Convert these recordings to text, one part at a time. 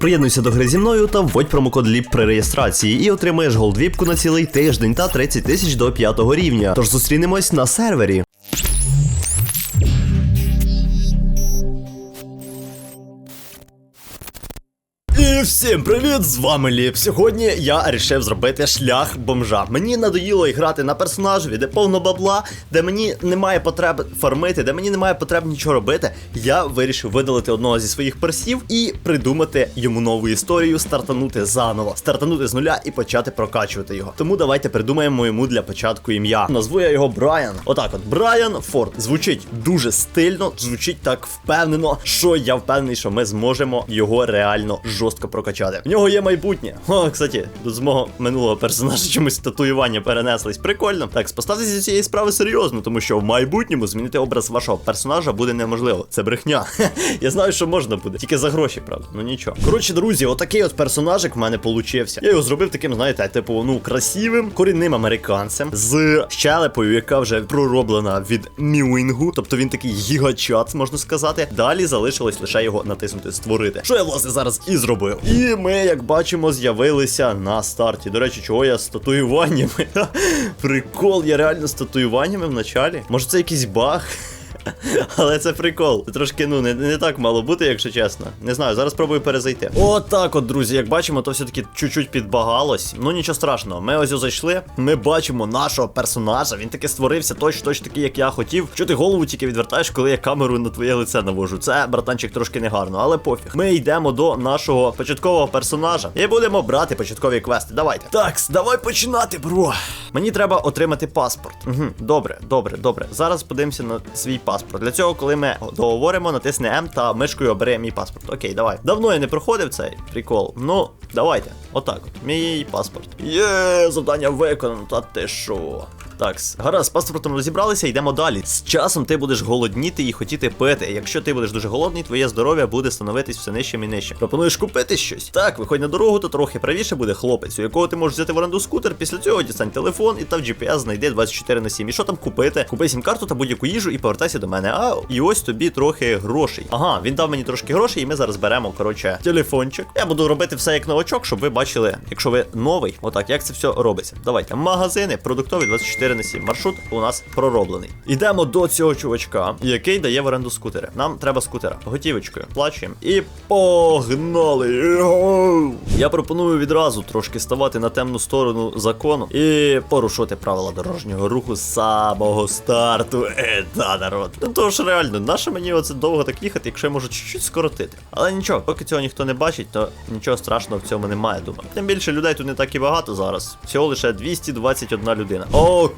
Приєднуйся до гри зі мною та вводь промокод ЛІП при реєстрації і отримаєш голдвіпку на цілий тиждень та 30 тисяч до п'ятого рівня. Тож зустрінемось на сервері. Всім привіт! З вами Ліп. Сьогодні я вирішив зробити шлях бомжа. Мені надоїло грати на персонажеві, де повно бабла, де мені немає потреб фармити, де мені немає потреб нічого робити. Я вирішив видалити одного зі своїх персів і придумати йому нову історію, стартанути заново, стартанути з нуля і почати прокачувати його. Тому давайте придумаємо йому для початку ім'я. Назву я його Брайан. Отак, от Брайан Форд. Звучить дуже стильно, звучить так впевнено, що я впевнений, що ми зможемо його реально жорстко прокачати. В нього є майбутнє. О, кстати, тут з мого минулого персонажа чомусь татуювання перенеслись. Прикольно. Так, поставтеся до цієї справи серйозно, тому що в майбутньому змінити образ вашого персонажа буде неможливо. Це брехня. Я знаю, що можна буде, тільки за гроші, правда. Ну нічого. Коротше, друзі, отакий от персонажик в мене получився. Я його зробив таким, знаєте, типу, ну, красивим, корінним американцем з щелепою, яка вже пророблена від Мюінгу. Тобто він такий гігачат, можна сказати. Далі залишилось лише його натиснути створити. Що я власне зараз і зробив. І ми, як бачимо, з'явилися на старті. До речі, чого я з татуюваннями? Прикол, я реально з татуюваннями в началі. Може це якийсь баг? Але це прикол. Трошки, ну, не, не так мало бути, якщо чесно. Не знаю, зараз спробую перезайти. Отак от, друзі, як бачимо, то все-таки чуть-чуть підбагалось. Ну нічого страшного. Ми ось зайшли. Ми бачимо нашого персонажа. Він таки створився точно точно такий, як я хотів. Що ти голову тільки відвертаєш, коли я камеру на твоє лице навожу. Це, братанчик, трошки негарно, але пофіг. Ми йдемо до нашого початкового персонажа і будемо брати початкові квести. Давайте. Такс, давай починати, бро. Мені треба отримати паспорт. Угу, добре, добре, добре. Зараз подивимося на свій паспорт. Для цього, коли ми договоримо, натисне М та мишкою обере мій паспорт. Окей, давай. Давно я не проходив цей прикол. Ну, давайте. Отак от. Мій паспорт. Є, завдання виконано, та ти що? Так, гаразд, з паспортом розібралися, йдемо далі. З часом ти будеш голодніти і хотіти пити. Якщо ти будеш дуже голодний, твоє здоров'я буде становитись все нижчим і нижчим. Пропонуєш купити щось? Так, виходь на дорогу, то трохи правіше буде хлопець, у якого ти можеш взяти в оренду скутер. Після цього дістань телефон і та в GPS знайди 24 на 7. І що там купити? Купи сім-карту та будь-яку їжу і повертайся до мене. А і ось тобі трохи грошей. Ага, він дав мені трошки грошей, і ми зараз беремо, коротше, телефончик. Я буду робити все як новачок, щоб ви бачили, якщо ви новий, отак, як це все робиться. Давайте, магазини, продуктові 24 на 7. Маршрут у нас пророблений. Ідемо до цього чувачка, який дає в оренду скутери. Нам треба скутера. Готівочкою. Плачуємо. І погнали. Я пропоную відразу трошки ставати на темну сторону закону і порушувати правила дорожнього руху з самого старту. Е, да, народ. Ну то ж реально, наше мені оце довго так їхати, якщо я можу чуть-чуть скоротити. Але нічого, поки цього ніхто не бачить, то нічого страшного в цьому немає, думаю. Тим більше людей тут не так і багато зараз. Всього лише 221 людина.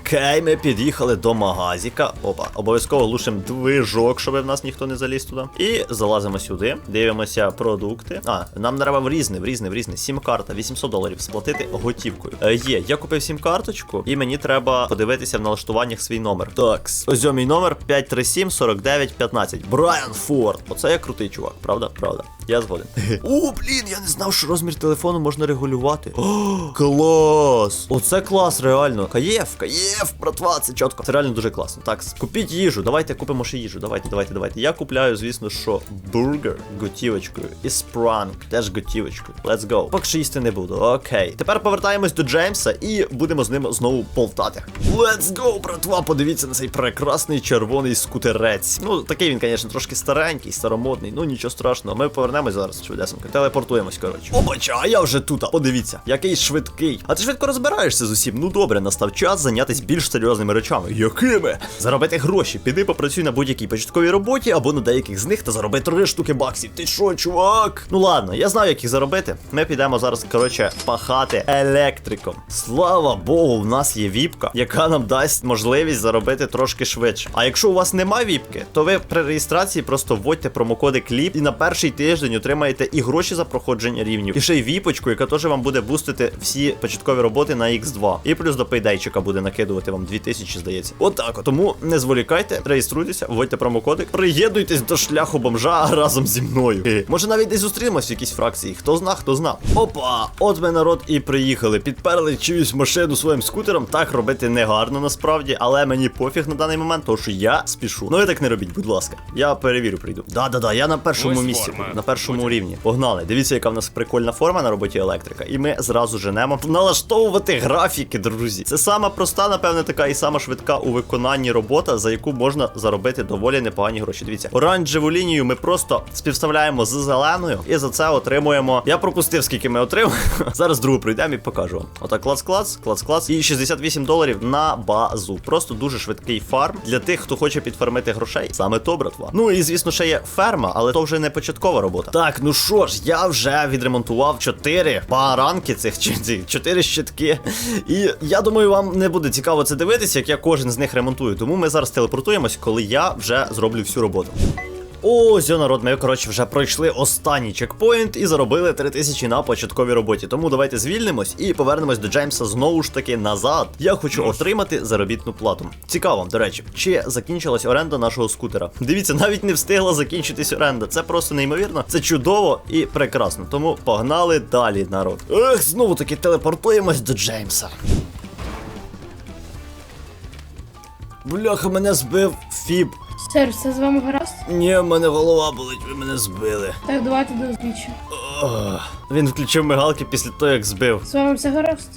Окей, ми під'їхали до магазіка. Опа, обов'язково лушимо движок, щоб в нас ніхто не заліз туди. І залазимо сюди, дивимося продукти. А, нам треба в різне, в різне, в різне. Сім-карта, 800 доларів сплатити готівкою. Е, є, я купив сім-карточку, і мені треба подивитися в налаштуваннях свій номер. Так, ось мій номер 537 49 15. Брайан Форд. Оце я крутий чувак, правда? Правда. Я згоден. О, блін, я не знав, що розмір телефону можна регулювати. О, клас! Оце клас, реально. Каєв, каєв, братва, це чітко. Це реально дуже класно. Так, купіть їжу. Давайте купимо ще їжу. Давайте, давайте, давайте. Я купляю, звісно, що бургер готівочкою і спранк теж готівочкою. Let's go. Поки що їсти не буду. Окей. Тепер повертаємось до Джеймса і будемо з ним знову полтати. Let's go, братва. Подивіться на цей прекрасний червоний скутерець. Ну, такий він, звісно, трошки старенький, старомодний. Ну нічого страшного. Ми повернемось зараз швидесенько. Телепортуємось, коротше. Обача, а я вже тут. Подивіться, який швидкий. А ти швидко розбираєшся з усім. Ну добре, настав час зайнятися більш серйозними речами. Якими? Заробити гроші. Піди попрацюй на будь-якій початковій роботі або на деяких з них та зароби три штуки баксів. Ти що, чувак? Ну ладно, я знаю, як їх заробити. Ми підемо зараз, коротше, пахати електриком. Слава Богу, в нас є віпка, яка нам дасть можливість заробити трошки швидше. А якщо у вас немає віпки, то ви при реєстрації просто вводьте промокоди кліп і на перший тиждень отримаєте і гроші за проходження рівнів, і ще й віпочку, яка теж вам буде бустити всі початкові роботи на X2. І плюс до пейдейчика буде накидувати. Накидувати вам 2000, здається. Отак. от. Тому не зволікайте, реєструйтеся, вводьте промокодик, приєднуйтесь до шляху бомжа разом зі мною. Е, Може навіть десь зустрінемось в якійсь фракції. Хто зна, хто зна. Опа, от ми народ і приїхали. Підперли чиюсь машину своїм скутером. Так робити не гарно насправді, але мені пофіг на даний момент, тому що я спішу. Ну ви так не робіть, будь ласка. Я перевірю, прийду. Да-да-да, я на першому Ось місці, форма. на першому рівні. Погнали. Дивіться, яка в нас прикольна форма на роботі електрика. І ми зразу женемо налаштовувати графіки, друзі. Це сама проста, напевне, така і сама швидка у виконанні робота, за яку можна заробити доволі непогані гроші. Дивіться, оранжеву лінію ми просто співставляємо з зеленою, і за це отримуємо. Я пропустив, скільки ми отримуємо. Зараз другу пройдемо і покажу вам. Отак, клац-клац, клац-клац. І 68 доларів на базу. Просто дуже швидкий фарм для тих, хто хоче підфармити грошей. Саме то, братва. Ну і звісно, ще є ферма, але то вже не початкова робота. Так, ну що ж, я вже відремонтував 4 баранки цих чи ці 4 щитки. І я думаю, вам не буде цікаво це дивитися, як я кожен з них ремонтую. Тому ми зараз телепортуємось, коли я вже зроблю всю роботу. Ось, о, народ, ми, коротше, вже пройшли останній чекпоінт і заробили 3000 на початковій роботі. Тому давайте звільнимось і повернемось до Джеймса знову ж таки назад. Я хочу отримати заробітну плату. Цікаво, до речі, чи закінчилась оренда нашого скутера? Дивіться, навіть не встигла закінчитись оренда. Це просто неймовірно, це чудово і прекрасно. Тому погнали далі, народ. Ех, знову таки телепортуємось до Джеймса. Бляха, мене збив Фіб. Сер, все з вами гаразд? Ні, в мене голова болить, ви мене збили. Так, давайте до зустрічі. Ох, Він включив мигалки після того, як збив. З вами все гаразд?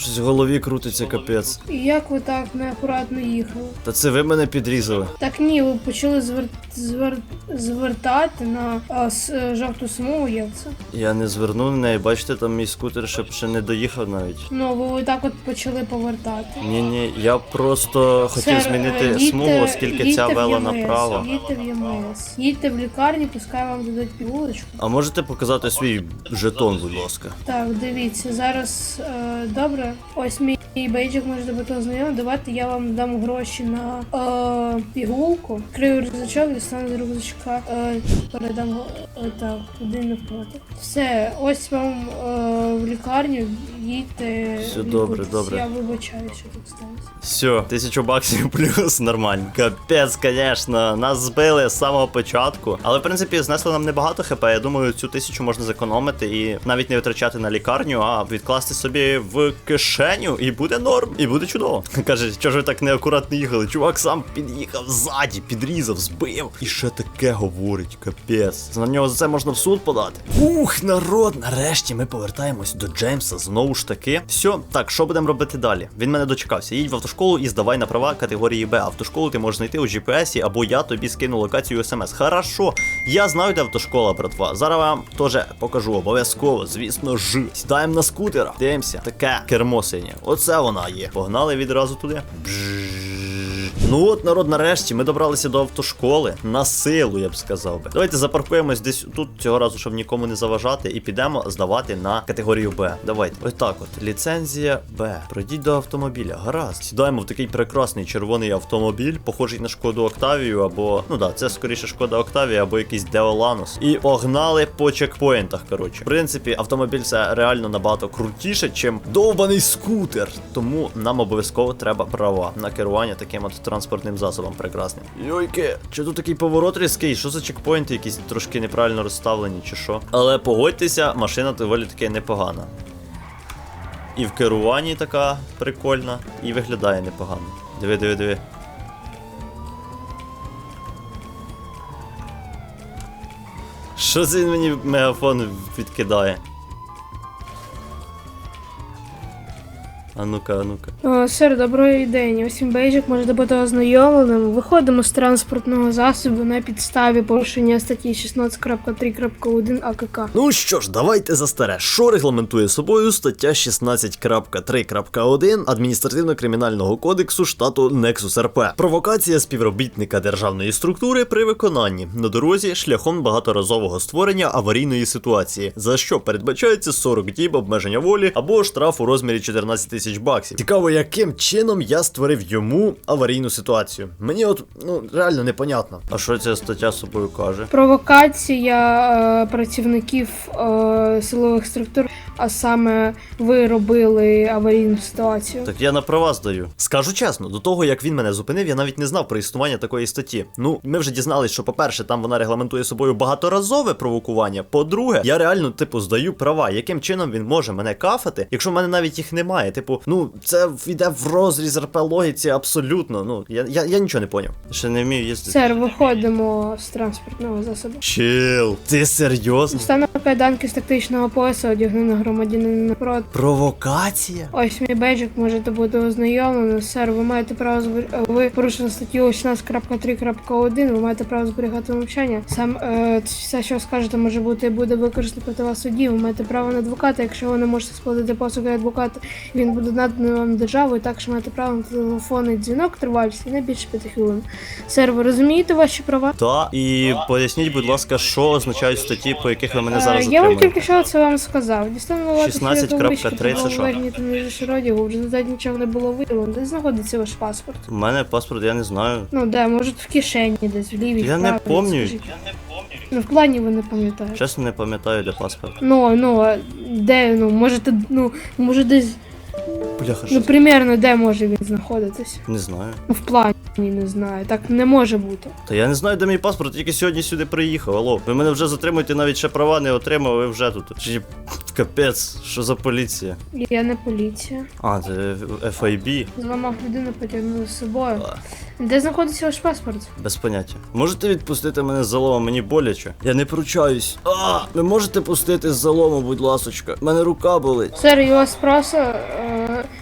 Щось в голові крутиться, капець. Як ви так неакуратно їхали? Та це ви мене підрізали. Так ні, ви почали звер... Звер... звертати на а, с... е, жовту смугу, як це? Я не звернув на неї, бачите, там мій скутер ще, ще не доїхав навіть. Ну, ви, ви так от почали повертати. Ні, ні, я просто хотів Сер, змінити е, їдьте- смугу, оскільки їдьте ця в вела ЄМС, направо. Їдьте в ЄМС. Їдьте в лікарню, пускай вам дадуть пігулочку. А можете показати свій жетон, будь ласка? Так, дивіться, зараз е, добре. Ось мій бейджик можете бути ознайомий. Давайте я вам дам гроші на е, пігулку. Крию рюкзачок, дістану з рюкзачка. Е, передам е, так, туди навпроти. Все, ось вам е, в лікарню. Їдьте. Все добре, лікуйтесь. добре. Я вибачаю, що тут сталося. Все, тисячу баксів плюс нормально. Капець, звісно, нас збили з самого початку. Але в принципі знесли нам небагато хп. Я думаю, цю тисячу можна зекономити і навіть не витрачати на лікарню, а відкласти собі в кишеню, і буде норм, і буде чудово. Каже, що ж ви так неакуратно їхали? Чувак сам під'їхав ззаді, підрізав, збив. І ще таке говорить, капець. На нього за це можна в суд подати. Ух, народ, нарешті ми повертаємось до Джеймса знову ж таки. Все, так, що будемо робити далі? Він мене дочекався. Їдь в автошколу і здавай на права категорії Б. Автошколу ти можеш знайти у GPS, або я тобі скину локацію смс. Хорошо, я знаю, де автошкола, братва. Зараз вам теж покажу обов'язково, звісно ж. Сідаємо на скутера. Дивимося, таке кермо синє. Оце вона є. Погнали відразу туди. Бжжж. Ну от, народ, нарешті ми добралися до автошколи на силу, я б сказав би. Давайте запаркуємось десь тут цього разу, щоб нікому не заважати, і підемо здавати на категорію Б. Давайте. Ось так от. Ліцензія Б. Пройдіть до автомобіля. Гаразд. Сідаємо в такий прекрасний червоний автомобіль, похожий на шкоду Октавію, або. Ну да, це скоріше шкода Октавія, або якийсь Деоланус. І погнали по чекпоінтах. Коротше. В принципі, автомобіль це реально набагато крутіше, чим довбаний скутер. Тому нам обов'язково треба права на керування таким от транспортним засобом прекрасним. Йойки, чи тут такий поворот різкий? Що за чекпоінти якісь трошки неправильно розставлені, чи що? Але погодьтеся, машина доволі таки непогана. І в керуванні така прикольна, і виглядає непогано. Диви, диви, диви. Що це він мені мегафон відкидає? А ну-ка, а ну-ка. О, сер, доброї день. Ось мій бейджик можете бути ознайомленим. Виходимо з транспортного засобу на підставі порушення статті 16.3.1 АКК. Ну що ж, давайте за старе. Що регламентує собою стаття 16.3.1 адміністративно-кримінального кодексу штату Nexus RP. Провокація співробітника державної структури при виконанні на дорозі шляхом багаторазового створення аварійної ситуації, за що передбачається 40 діб обмеження волі або штраф у розмірі 14 тисяч тисяч баксів. Цікаво, яким чином я створив йому аварійну ситуацію. Мені от ну реально непонятно. А що ця стаття собою каже? Провокація е, працівників е, силових структур, а саме ви робили аварійну ситуацію. Так я на права здаю. Скажу чесно, до того як він мене зупинив, я навіть не знав про існування такої статті. Ну, ми вже дізналися, що, по-перше, там вона регламентує собою багаторазове провокування. По-друге, я реально, типу, здаю права. Яким чином він може мене кафати, якщо в мене навіть їх немає? Типу, ну це йде в розріз РП логіці абсолютно. Ну я, я, я нічого не поняв. Ще не вмію їздити. Сер, виходимо з транспортного засобу. Чил, ти серйозно? Встану кайданки з тактичного пояса, одягну на громадянина напроти. Провокація? Ось мій бейджик можете бути ознайомлені. Сер, ви маєте право збер... е, ви порушили статтю 16.3.1, ви маєте право зберігати мовчання. Сам е, все, що скажете, може бути буде використано проти вас в суді. Ви маєте право на адвоката. Якщо ви не можете сплатити послуги адвоката, він буде наданий вам державою. Також маєте право на телефонний дзвінок тривалістю не більше 5 хвилин. Сер, ви розумієте ваші права? Та і поясніть, будь ласка, що означають статті, по яких ви мене зараз Е, Я вам тільки що це вам сказав. Дістану 16.3 це що? родів, в результаті нічого не було виявлено. Де знаходиться ваш паспорт? У мене паспорт, я не знаю. Ну де, може в кишені десь, в лівій. Я не правій, помню. скажіть. Ну в плані ви не пам'ятаєте. Чесно, не пам'ятаю, де паспорт. Ну, ну, а де, ну, можете, ну, може десь, Бляха, ну, що? примерно де може він знаходитись? Не знаю. Ну, в плані, не знаю, так не може бути. Та я не знаю, де мій паспорт, тільки сьогодні сюди приїхав. Алло. Ви мене вже затримуєте, навіть ще права не отримав, ви вже тут. Чи капець, що за поліція? Я не поліція. А, це FIB. Зламав людину, потягнули з собою. А, Де знаходиться ваш паспорт? Без поняття. Можете відпустити мене з залому, мені боляче. Я не пручаюсь. А, ви можете пустити з залому, будь ласочка. У мене рука болить. Сер, я вас просто е,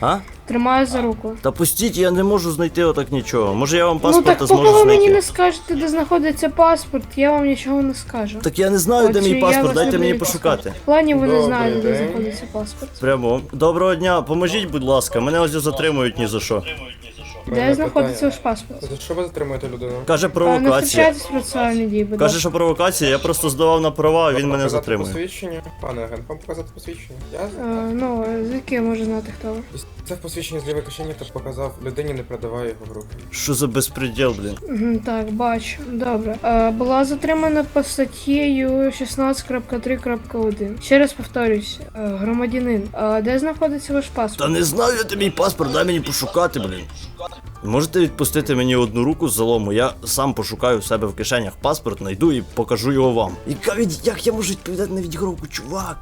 А? тримаю за руку. Та пустіть, я не можу знайти отак нічого. Може я вам ну паспорта так зможу поки ви мені не скажете, де знаходиться паспорт, я вам нічого не скажу. Так я не знаю, де мій паспорт, дайте мені паспорт. пошукати. В плані ви не знаєте, де знаходиться паспорт. Прямо. Доброго дня, поможіть, будь ласка, мене ось затримують ні за що. Де знаходиться ваш паспорт? За що ви затримуєте людину? Каже А, Не провокація. втручайтесь в процесуальні дії, будь Каже, ласка. що провокація, я просто здавав на права, а він мене Показати затримує. посвідчення? Пане агент, вам показати посвідчення? Я Е, Ну, звідки я можу знати, хто ви? це в посвідченні з лівої кишені та показав людині, не продавай його в руки. Що за безпреділ, блін? Мгм, Так, бачу. Добре. Е, Була затримана по статтєю 16.3.1. Ще раз повторюсь, е, громадянин. е, Де знаходиться ваш паспорт? Та не знаю я тобі паспорт, дай мені пошукати, блін. Можете відпустити мені одну руку з залому, я сам пошукаю в себе в кишенях паспорт, знайду і покажу його вам. І кавіть, як я можу відповідати на відігровку, чувак?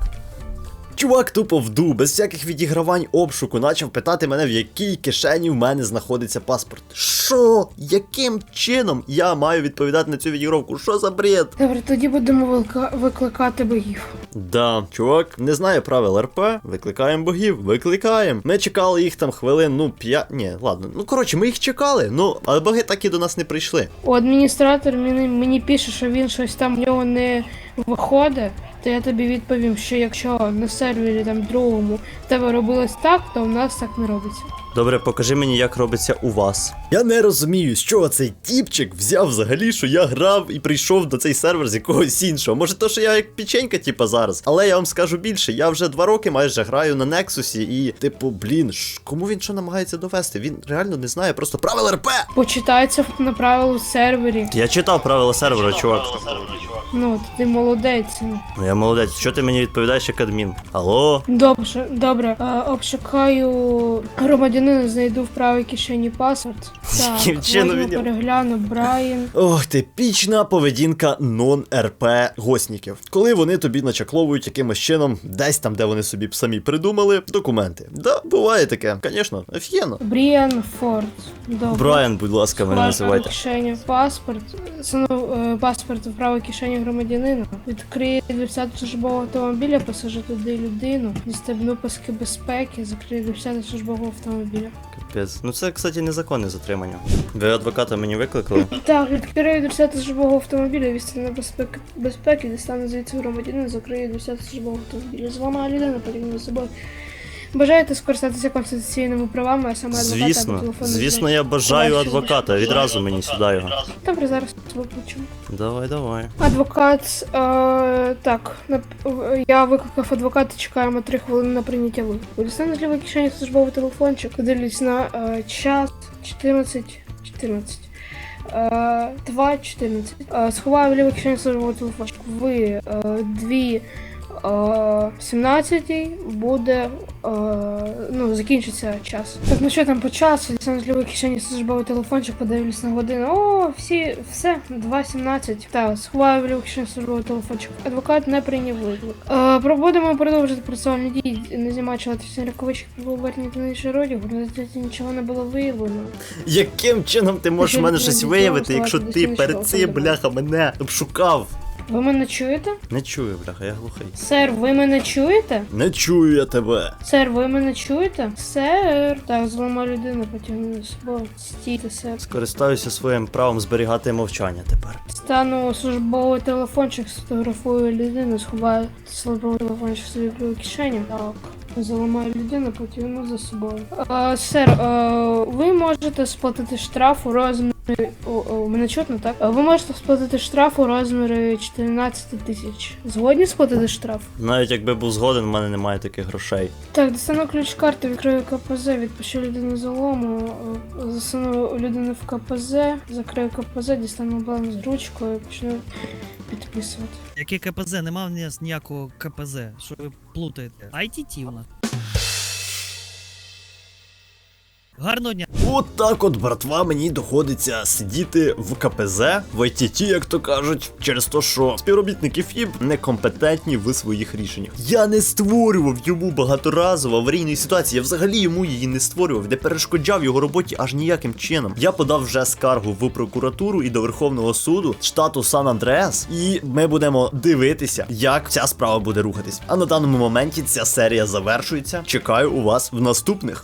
Чувак тупо вду, без всяких відігравань обшуку, почав питати мене, в якій кишені в мене знаходиться паспорт. Що? Яким чином я маю відповідати на цю відігровку? Що за бред? Добре, тоді будемо вилка- викликати богів. Да, чувак, не знає правил РП, викликаємо богів, викликаємо. Ми чекали їх там хвилин, ну п'ять. Ні, ладно. Ну коротше, ми їх чекали, ну, але боги так і до нас не прийшли. У адміністратор мені, мені пише, що він щось там в нього не виходить. То я тобі відповім, що якщо на сервері там другому в тебе робилось так, то в нас так не робиться. Добре, покажи мені, як робиться у вас. Я не розумію, з чого цей тіпчик взяв взагалі, що я грав і прийшов до цей сервер з якогось іншого. Може, то, що я як печенька, типа зараз. Але я вам скажу більше, я вже два роки майже граю на Нексусі, і, типу, блін, ш- кому він що намагається довести? Він реально не знає просто правил РП. Почитається на правилу сервері. Я читав правила сервера, чувак. Ну, то ти молодець. Ну я молодець, що ти мені відповідаєш як адмін? Алло? Добре, добре. Е, обшукаю громадянина, знайду в правій кишені паспорт. Так, Яким чином він перегляну Брайан. Ох, типічна поведінка нон-РП гостників. Коли вони тобі начакловують якимось чином, десь там, де вони собі самі придумали, документи. Да, буває таке, звісно, офігенно. Бріан Форд. Добре. Брайан, будь ласка, мене Правій називайте. кишені паспорт. Сунув е, паспорт в правій кишені громадянина. Відкриє дверцяту службового автомобіля, посажу туди людину. Дістебну паски безпеки, закрию дверцяту службового автомобіля. Капець. Ну це, кстати, незаконне затримання. Ви адвоката мені викликали? Так, відкрию дверцяту службового автомобіля, відстану безпеки, безпеки, дістану звідси громадянин, закрию дверцяту службового автомобіля. З вами Аліна, порівняно з собою. Бажаєте скористатися конституційними правами, а саме адвоката або Звісно, телефонний звісно, я бажаю адвоката. Відразу мені сюди його. Добре, зараз виключимо. Давай, давай. Адвокат, е, так, нап- я викликав адвоката, чекаємо 3 хвилини на прийняття виклику. Дістану з лівої кишені службовий телефончик, дивлюсь на е, час 14, 14. Е, 2, 14. Е, сховаю в лівій кишені службовий телефончик. Ви е, дві е, 17 буде, ну, закінчиться час. Так, ну що там по часу? Дістану кишені службовий телефончик, подивлюсь на годину. О, всі, все, 2.17. Так, сховаю в кишені службовий телефончик. Адвокат не прийняв виклик. Е, пробудемо продовжити процесуальні дії, не знімаючи електричний раховичок про повернення та інший родів, в результаті нічого не було виявлено. Яким чином ти можеш мене щось виявити, якщо ти перед цим, бляха, мене обшукав? Ви мене чуєте? Не чую, бляха, я глухий. Сер, ви мене чуєте? Не чую я тебе. Сер, ви мене чуєте? Сер. Так, злома людина потягнула з собою. Стійте, сер. Скористаюся своїм правом зберігати мовчання тепер. Стану службовий телефончик, сфотографую людину, сховаю службовий телефончик в кишені. Так. Заламаю людину, потягну за собою. Е, сер, е, ви можете сплатити штраф у розмірі. О, о, мене чутно, так? Е, Ви можете сплатити штраф у розмірі 14 тисяч. Згодні сплатити штраф? Навіть якби був згоден, в мене немає таких грошей. Так, достану ключ карти, відкрию КПЗ, відпущу людину залому, засуну людину в КПЗ, закрию КПЗ, дістану бланк з ручкою почну підписувати. Яке КПЗ? Нема в нас ніякого КПЗ. Що ви плутаєте? ITT у нас. Гарного дня. От так от, братва, мені доходиться сидіти в КПЗ, в ITT, як то кажуть, через те, що співробітники ФІБ некомпетентні в своїх рішеннях. Я не створював йому багаторазово аварійної ситуації, я взагалі йому її не створював, не перешкоджав його роботі аж ніяким чином. Я подав вже скаргу в прокуратуру і до Верховного суду штату Сан Андреас, і ми будемо дивитися, як ця справа буде рухатись. А на даному моменті ця серія завершується. Чекаю у вас в наступних.